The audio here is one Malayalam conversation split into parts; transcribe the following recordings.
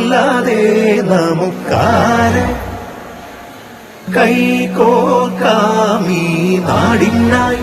നാമല്ലാതെ നമുക്കാര് കൈകോർക്കാമീ നാടിനായി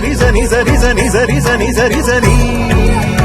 నిజ నిజ నిజ నిజ నిజ నిజ నిజ నిజ నిజ